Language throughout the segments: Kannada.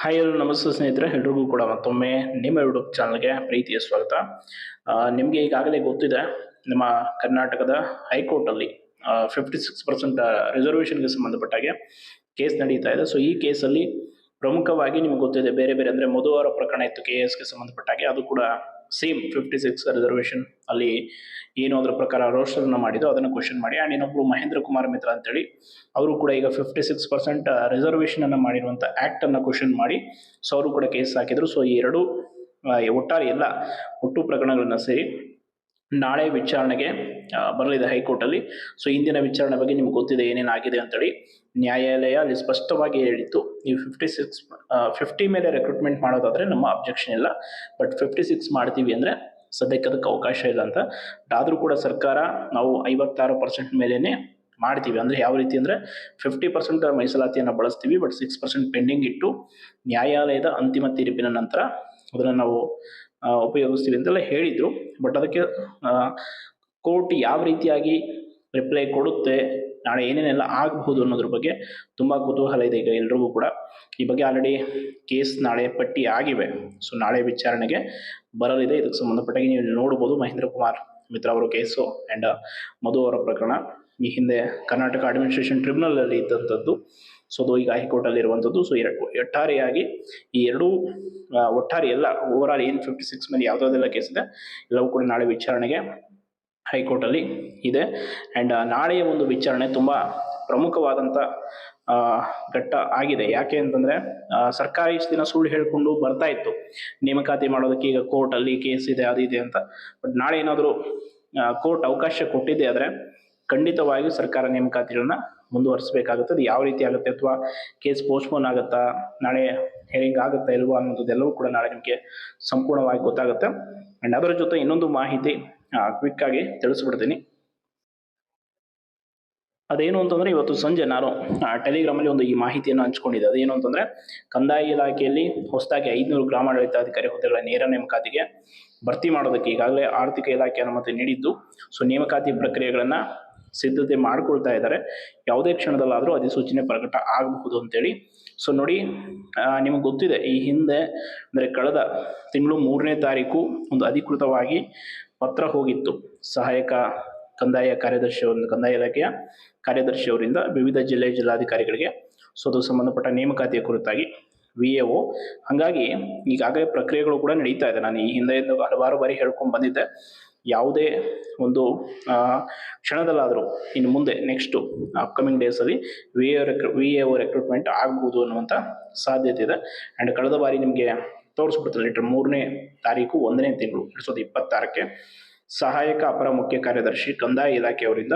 ಹಾಯ್ ಎಲ್ಲರೂ, ನಮಸ್ತೆ ಸ್ನೇಹಿತರೆ. ಎಲ್ರಿಗೂ ಕೂಡ ಮತ್ತೊಮ್ಮೆ ನಿಮ್ಮ ಯೂಟ್ಯೂಬ್ ಚಾನಲ್ಗೆ ಪ್ರೀತಿಯ ಸ್ವಾಗತ. ನಿಮಗೆ ಈಗಾಗಲೇ ಗೊತ್ತಿದೆ, ನಮ್ಮ ಕರ್ನಾಟಕದ ಹೈಕೋರ್ಟಲ್ಲಿ ಫಿಫ್ಟಿ ಸಿಕ್ಸ್ ಪರ್ಸೆಂಟ್ ರಿಸರ್ವೇಷನ್ಗೆ ಸಂಬಂಧಪಟ್ಟ ಹಾಗೆ ಕೇಸ್ ನಡೀತಾ ಇದೆ. ಸೊ ಈ ಕೇಸಲ್ಲಿ ಪ್ರಮುಖವಾಗಿ ನಿಮಗೆ ಗೊತ್ತಿದೆ, ಬೇರೆ ಬೇರೆ ಅಂದರೆ ಮಧುವಾರ ಪ್ರಕರಣ ಇತ್ತು ಕೆ ಎಸ್ಗೆ ಸಂಬಂಧಪಟ್ಟಾಗೆ ಅದು ಕೂಡ ಸೇಮ್ ಫಿಫ್ಟಿ ಸಿಕ್ಸ್ ರಿಸರ್ವೇಷನ್ ಅಲ್ಲಿ ಏನು ಅದರ ಪ್ರಕಾರ ರೋಸ್ಟರ್ನ ಮಾಡಿದ್ದು, ಅದನ್ನು ಕ್ವಶನ್ ಮಾಡಿ. ಆ್ಯಂಡ್ ಇನ್ನೊಬ್ರು ಮಹೇಂದ್ರ ಕುಮಾರ್ ಮಿತ್ರ ಅಂತೇಳಿ, ಅವರು ಕೂಡ ಈಗ ಫಿಫ್ಟಿ ಸಿಕ್ಸ್ ಪರ್ಸೆಂಟ್ ರಿಸರ್ವೇಷನನ್ನು ಮಾಡಿರುವಂಥ ಆ್ಯಕ್ಟನ್ನು ಕ್ವಶನ್ ಮಾಡಿ ಸೊ ಅವರು ಕೂಡ ಕೇಸ್ ಹಾಕಿದ್ರು. ಸೊ ಈ ಎರಡು ಒಟ್ಟಾರೆ ಎಲ್ಲ ಒಟ್ಟು ಪ್ರಕರಣಗಳನ್ನು ಸೇರಿ ನಾಳೆ ವಿಚಾರಣೆಗೆ ಬರಲಿದೆ ಹೈಕೋರ್ಟಲ್ಲಿ. ಸೊ ಇಂದಿನ ವಿಚಾರಣೆ ಬಗ್ಗೆ ನಿಮ್ಗೆ ಗೊತ್ತಿದೆ ಏನೇನಾಗಿದೆ ಅಂತೇಳಿ ನ್ಯಾಯಾಲಯ ಅಲ್ಲಿ ಸ್ಪಷ್ಟವಾಗಿ ಹೇಳಿತ್ತು. ನೀವು ಫಿಫ್ಟಿ ಸಿಕ್ಸ್ ಫಿಫ್ಟಿ ಮೇಲೆ ರೆಕ್ರೂಟ್ಮೆಂಟ್ ಮಾಡೋದಾದರೆ ನಮ್ಮ ಅಬ್ಜೆಕ್ಷನ್ ಇಲ್ಲ. ಬಟ್ ಫಿಫ್ಟಿ ಸಿಕ್ಸ್ ಮಾಡ್ತೀವಿ ಅಂದರೆ ಸದ್ಯಕ್ಕೆ ಅದಕ್ಕೆ ಅವಕಾಶ ಇಲ್ಲ ಅಂತ. ಆದರೂ ಕೂಡ ಸರ್ಕಾರ ನಾವು ಐವತ್ತಾರು ಪರ್ಸೆಂಟ್ ಮೇಲೇ ಮಾಡ್ತೀವಿ. ಅಂದರೆ ಯಾವ ರೀತಿ ಅಂದರೆ ಫಿಫ್ಟಿ ಪರ್ಸೆಂಟ್ ಮೀಸಲಾತಿಯನ್ನು ಬಳಸ್ತೀವಿ ಬಟ್ ಸಿಕ್ಸ್ ಪರ್ಸೆಂಟ್ ಪೆಂಡಿಂಗ್ ಇಟ್ಟು ನ್ಯಾಯಾಲಯದ ಅಂತಿಮ ತೀರ್ಪಿನ ನಂತರ ಅದನ್ನು ನಾವು ಉಪಯೋಗಿಸ್ತೀವಿ ಅಂತೆಲ್ಲ ಹೇಳಿದರು. ಬಟ್ ಅದಕ್ಕೆ ಕೋರ್ಟ್ ಯಾವ ರೀತಿಯಾಗಿ ರಿಪ್ಲೈ ಕೊಡುತ್ತೆ, ನಾಳೆ ಏನೇನೆಲ್ಲ ಆಗಬಹುದು ಅನ್ನೋದ್ರ ಬಗ್ಗೆ ತುಂಬ ಕುತೂಹಲ ಇದೆ ಈಗ ಎಲ್ರಿಗೂ ಕೂಡ. ಈ ಬಗ್ಗೆ ಆಲ್ರೆಡಿ ಕೇಸ್ ನಾಳೆ ಪಟ್ಟಿ ಆಗಿವೆ. ಸೊ ನಾಳೆ ವಿಚಾರಣೆಗೆ ಬರಲಿದೆ. ಇದಕ್ಕೆ ಸಂಬಂಧಪಟ್ಟಾಗಿ ನೀವು ನೋಡ್ಬೋದು ಮಹೇಂದ್ರ ಕುಮಾರ್ ಮಿತ್ರ ಅವರ ಕೇಸು ಆ್ಯಂಡ್ ಮಧು ಅವರ ಪ್ರಕರಣ. ಈ ಹಿಂದೆ ಕರ್ನಾಟಕ ಅಡ್ಮಿನಿಸ್ಟ್ರೇಷನ್ ಟ್ರಿಬ್ಯುನಲಲ್ಲಿ ಇದ್ದಂಥದ್ದು. ಸೊ ಅದು ಈಗ ಹೈಕೋರ್ಟಲ್ಲಿ ಇರುವಂಥದ್ದು ಸೊ ಎರಡು, ಒಟ್ಟಾರೆಯಾಗಿ ಈ ಎರಡೂ ಒಟ್ಟಾರೆ ಎಲ್ಲ ಓವರ್ ಆಲ್ ಏನು ಫಿಫ್ಟಿ ಸಿಕ್ಸ್ ಮೇಲೆ ಯಾವುದಾದೆಲ್ಲ ಕೇಸ್ ಇದೆ, ಎಲ್ಲವೂ ಕೂಡ ನಾಳೆ ವಿಚಾರಣೆಗೆ ಹೈಕೋರ್ಟಲ್ಲಿ ಇದೆ. ಆ್ಯಂಡ್ ನಾಳೆಯ ಒಂದು ವಿಚಾರಣೆ ತುಂಬ ಪ್ರಮುಖವಾದಂಥ ಘಟ್ಟ ಆಗಿದೆ. ಯಾಕೆ ಅಂತಂದರೆ ಸರ್ಕಾರ ಇಷ್ಟು ದಿನ ಸುಳ್ಳು ಹೇಳಿಕೊಂಡು ಬರ್ತಾ ಇತ್ತು. ನೇಮಕಾತಿ ಮಾಡೋದಕ್ಕೆ ಈಗ ಕೋರ್ಟಲ್ಲಿ ಕೇಸ್ ಇದೆ, ಅದು ಇದೆ ಅಂತ. ಬಟ್ ನಾಳೆ ಏನಾದರೂ ಕೋರ್ಟ್ ಅವಕಾಶ ಕೊಟ್ಟಿದೆ ಆದರೆ ಖಂಡಿತವಾಗಿಯೂ ಸರ್ಕಾರ ನೇಮಕಾತಿಗಳನ್ನ ಮುಂದುವರಿಸಬೇಕಾಗುತ್ತೆ. ಅದು ಯಾವ ರೀತಿ ಆಗುತ್ತೆ ಅಥವಾ ಕೇಸ್ ಪೋಸ್ಟ್ಪೋನ್ ಆಗುತ್ತಾ, ನಾಳೆ ಹೇರಿಂಗ್ ಆಗುತ್ತಾ ಇಲ್ವಾ ಅನ್ನೋದೆಲ್ಲವೂ ಕೂಡ ನಾಳೆ ನಿಮಗೆ ಸಂಪೂರ್ಣವಾಗಿ ಗೊತ್ತಾಗುತ್ತೆ. ಆ್ಯಂಡ್ ಅದರ ಜೊತೆ ಇನ್ನೊಂದು ಮಾಹಿತಿ ಕ್ವಿಕ್ ಆಗಿ ತಿಳಿಸ್ಬಿಡ್ತೀನಿ. ಅದೇನು ಅಂತಂದ್ರೆ ಇವತ್ತು ಸಂಜೆ ನಾನು ಟೆಲಿಗ್ರಾಮಲ್ಲಿ ಒಂದು ಈ ಮಾಹಿತಿಯನ್ನು ಹಂಚ್ಕೊಂಡಿದ್ದೆ. ಅದೇನು ಅಂತಂದ್ರೆ, ಕಂದಾಯ ಇಲಾಖೆಯಲ್ಲಿ ಹೊಸದಾಗಿ ಐದುನೂರು ಗ್ರಾಮಾಡಳಿತಾಧಿಕಾರಿ ಹುದ್ದೆಗಳ ನೇರ ನೇಮಕಾತಿಗೆ ಭರ್ತಿ ಮಾಡೋದಕ್ಕೆ ಈಗಾಗಲೇ ಆರ್ಥಿಕ ಇಲಾಖೆ ಅನುಮತಿ ನೀಡಿದ್ದು. ಸೊ ನೇಮಕಾತಿ ಪ್ರಕ್ರಿಯೆಗಳನ್ನ ಸಿದ್ಧತೆ ಮಾಡ್ಕೊಳ್ತಾ ಇದ್ದಾರೆ. ಯಾವುದೇ ಕ್ಷಣದಲ್ಲಾದರೂ ಅಧಿಸೂಚನೆ ಪ್ರಕಟ ಆಗಬಹುದು ಅಂತೇಳಿ. ಸೊ ನೋಡಿ ನಿಮಗೆ ಗೊತ್ತಿದೆ, ಈ ಹಿಂದೆ, ಅಂದರೆ ಕಳೆದ ತಿಂಗಳು ಮೂರನೇ ತಾರೀಕು ಒಂದು ಅಧಿಕೃತವಾಗಿ ಪತ್ರ ಹೋಗಿತ್ತು. ಸಹಾಯಕ ಕಂದಾಯ ಕಾರ್ಯದರ್ಶಿ ಒಂದು ಕಂದಾಯ ಇಲಾಖೆಯ ಕಾರ್ಯದರ್ಶಿಯವರಿಂದ ವಿವಿಧ ಜಿಲ್ಲೆ ಜಿಲ್ಲಾಧಿಕಾರಿಗಳಿಗೆ. ಸೊ ಅದು ಸಂಬಂಧಪಟ್ಟ ನೇಮಕಾತಿಯ ಕುರಿತಾಗಿ ವಿ ಎ ಒ ಹಾಗಾಗಿ ಈಗಾಗಲೇ ಪ್ರಕ್ರಿಯೆಗಳು ಕೂಡ ನಡೀತಾ ಇದೆ. ನಾನು ಈ ಹಿಂದೆ ಹಲವಾರು ಬಾರಿ ಹೇಳ್ಕೊಂಡು ಬಂದಿದ್ದೆ. ಯಾವುದೇ ಒಂದು ಕ್ಷಣದಲ್ಲಾದರೂ ಇನ್ನು ಮುಂದೆ ನೆಕ್ಸ್ಟು ಅಪ್ಕಮಿಂಗ್ ಡೇಸಲ್ಲಿ V A recruit V A O recruitment ಆಗ್ಬೋದು ಅನ್ನುವಂಥ ಸಾಧ್ಯತೆ ಇದೆ. ಆ್ಯಂಡ್ ಕಳೆದ ಬಾರಿ ನಿಮಗೆ ತೋರಿಸ್ಬಿಡ್ತಾರೆ ಲೆಟರ್ ಮೂರನೇ ತಾರೀಕು ಒಂದನೇ ತಿಂಗಳು, ಎರಡು ಸಾವಿರದ ಇಪ್ಪತ್ತಾರಕ್ಕೆ ಸಹಾಯಕ ಅಪರ ಮುಖ್ಯ ಕಾರ್ಯದರ್ಶಿ ಕಂದಾಯ ಇಲಾಖೆಯವರಿಂದ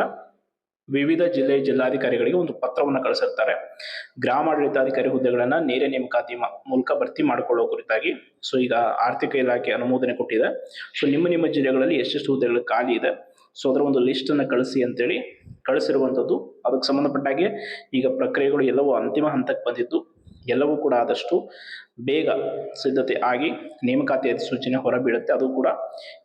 ವಿವಿಧ ಜಿಲ್ಲೆ ಜಿಲ್ಲಾಧಿಕಾರಿಗಳಿಗೆ ಒಂದು ಪತ್ರವನ್ನು ಕಳಿಸಿರ್ತಾರೆ. ಗ್ರಾಮಾಡಳಿತಾಧಿಕಾರಿ ಹುದ್ದೆಗಳನ್ನು ನೇರ ನೇಮಕಾತಿ ಮೂಲಕ ಭರ್ತಿ ಮಾಡಿಕೊಳ್ಳೋ ಕುರಿತಾಗಿ. ಸೊ, ಈಗ ಆರ್ಥಿಕ ಇಲಾಖೆ ಅನುಮೋದನೆ ಕೊಟ್ಟಿದೆ. ಸೊ, ನಿಮ್ಮ ನಿಮ್ಮ ಜಿಲ್ಲೆಗಳಲ್ಲಿ ಎಷ್ಟೆಷ್ಟು ಹುದ್ದೆಗಳು ಖಾಲಿ ಇದೆ? ಸೊ, ಅದರ ಒಂದು ಲಿಸ್ಟನ್ನು ಕಳಿಸಿ ಅಂತೇಳಿ ಕಳಿಸಿರುವಂಥದ್ದು ಅದಕ್ಕೆ ಸಂಬಂಧಪಟ್ಟಾಗೆ ಈಗ ಪ್ರಕ್ರಿಯೆಗಳು ಎಲ್ಲವೂ ಅಂತಿಮ ಹಂತಕ್ಕೆ ಬಂದಿದ್ದು. ಎಲ್ಲವೂ ಕೂಡ ಆದಷ್ಟು ಬೇಗ ಸಿದ್ಧತೆ ಆಗಿ ನೇಮಕಾತಿ ಅಧಿಸೂಚನೆ ಹೊರಬೀಳುತ್ತೆ. ಅದು ಕೂಡ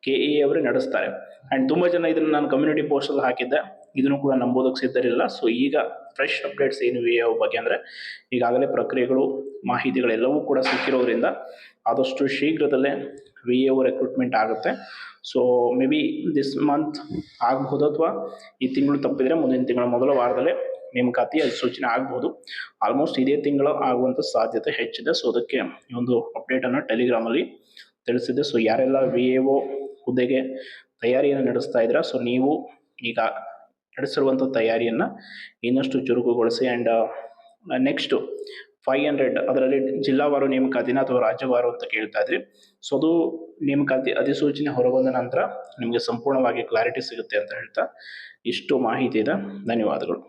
ಕೆ ಎ ಅವರೇ ನಡೆಸ್ತಾರೆ. ಆ್ಯಂಡ್ ತುಂಬ ಜನ ಇದನ್ನು ನಾನು ಕಮ್ಯುನಿಟಿ ಪೋಸ್ಟಲ್ಲಿ ಹಾಕಿದ್ದೆ. ಇದನ್ನು ಕೂಡ ನಂಬೋದಕ್ಕೆ ಸಿದ್ಧರಿಲ್ಲ. ಸೊ ಈಗ ಫ್ರೆಶ್ ಅಪ್ಡೇಟ್ಸ್ ಏನು ವಿ ಎ ಬಗ್ಗೆ ಅಂದರೆ, ಈಗಾಗಲೇ ಪ್ರಕ್ರಿಯೆಗಳು ಮಾಹಿತಿಗಳೆಲ್ಲವೂ ಕೂಡ ಸಿಕ್ಕಿರೋದ್ರಿಂದ ಆದಷ್ಟು ಶೀಘ್ರದಲ್ಲೇ ವಿ ಎ ರೆಕ್ರೂಟ್ಮೆಂಟ್ ಆಗುತ್ತೆ. So maybe this month ಆಗಬಹುದು ಅಥವಾ ಈ ತಿಂಗಳು ತಪ್ಪಿದರೆ ಮುಂದಿನ ತಿಂಗಳ ಮೊದಲ ವಾರದಲ್ಲೇ ನೇಮಕಾತಿ ಅಧಿಸೂಚನೆ ಆಗ್ಬೋದು. ಆಲ್ಮೋಸ್ಟ್ ಇದೇ ತಿಂಗಳು ಆಗುವಂಥ ಸಾಧ್ಯತೆ ಹೆಚ್ಚಿದೆ. ಸೊ ಅದಕ್ಕೆ ಈ ಒಂದು ಅಪ್ಡೇಟನ್ನು ಟೆಲಿಗ್ರಾಮಲ್ಲಿ ತಿಳಿಸಿದೆ. ಸೊ ಯಾರೆಲ್ಲ ವಿ ಎ ಒ ಹುದ್ದೆಗೆ ತಯಾರಿಯನ್ನು ನಡೆಸ್ತಾ ಇದ್ದೀರಾ ಸೊ ನೀವು ಈಗ ನಡೆಸಿರುವಂಥ ತಯಾರಿಯನ್ನು ಇನ್ನಷ್ಟು ಚುರುಕುಗೊಳಿಸಿ ಆ್ಯಂಡ್ ನೆಕ್ಸ್ಟು ಫೈವ್ ಹಂಡ್ರೆಡ್ ಅದರಲ್ಲಿ ಜಿಲ್ಲಾವಾರು ನೇಮಕಾತಿನ ಅಥವಾ ರಾಜ್ಯವಾರು ಅಂತ ಕೇಳ್ತಾ ಇದ್ರಿ. ಸೊ ಅದು ನೇಮಕಾತಿ ಅಧಿಸೂಚನೆ ಹೊರಬಂದ ನಂತರ ನಿಮಗೆ ಸಂಪೂರ್ಣವಾಗಿ ಕ್ಲಾರಿಟಿ ಸಿಗುತ್ತೆ ಅಂತ ಹೇಳ್ತಾ ಇಷ್ಟು ಮಾಹಿತಿ ಇದೆ. ಧನ್ಯವಾದಗಳು.